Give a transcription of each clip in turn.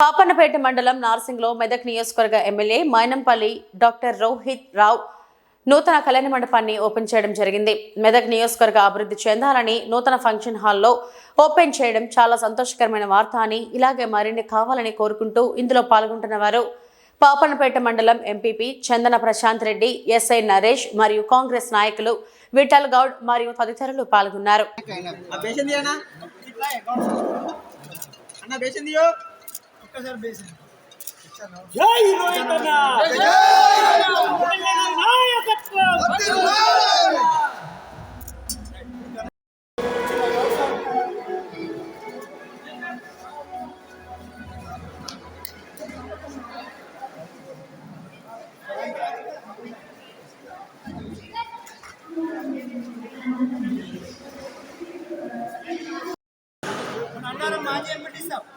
పాపన్నపేట మండలం నార్సింగ్లో మెదక్ నియోజకవర్గ ఎమ్మెల్యే మైనంపల్లి డాక్టర్ రోహిత్ రావు నూతన కళ్యాణ మండపాన్ని ఓపెన్ చేయడం జరిగింది మెదక్ నియోజకవర్గ అభివృద్ధి చెందాలని నూతన ఫంక్షన్ హాల్లో ఓపెన్ చేయడం చాలా సంతోషకరమైన వార్త అని ఇలాగే మరిన్ని కావాలని కోరుకుంటూ ఇందులో పాల్గొంటున్న వారు పాపన్నపేట మండలం ఎంపీపీ చందన ప్రశాంత్ రెడ్డి ఎస్ఐ నరేష్ మరియు కాంగ్రెస్ నాయకులు విఠల్ గౌడ్ మరియు తదితరులు పాల్గొన్నారు జై రోహిత్ అన్న తెలంగాణ నాయకత్వం మన అన్నారం మాజీ ఎంపీ ఇస్తాం వచ్చానా వెళ్ళిపోతారంట నేను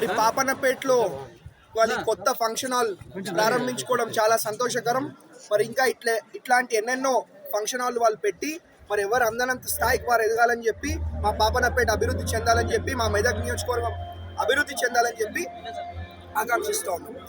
మరి పాపన్నపేటలో వాళ్ళ కొత్త ఫంక్షన్ హాల్ ప్రారంభించుకోవడం చాలా సంతోషకరం. మరి ఇంకా ఇట్లే ఇట్లాంటి ఎన్నెన్నో ఫంక్షన్ హాల్ వాళ్ళు పెట్టి మరి ఎవరు అందనంత స్థాయికి వారు ఎదగాలని చెప్పి మా పాపన్నపేట అభివృద్ధి చెందాలని చెప్పి మా మెదక్ నియోజకవర్గం అభివృద్ధి చెందాలని చెప్పి ఆకాంక్షిస్తూ ఉన్నాం.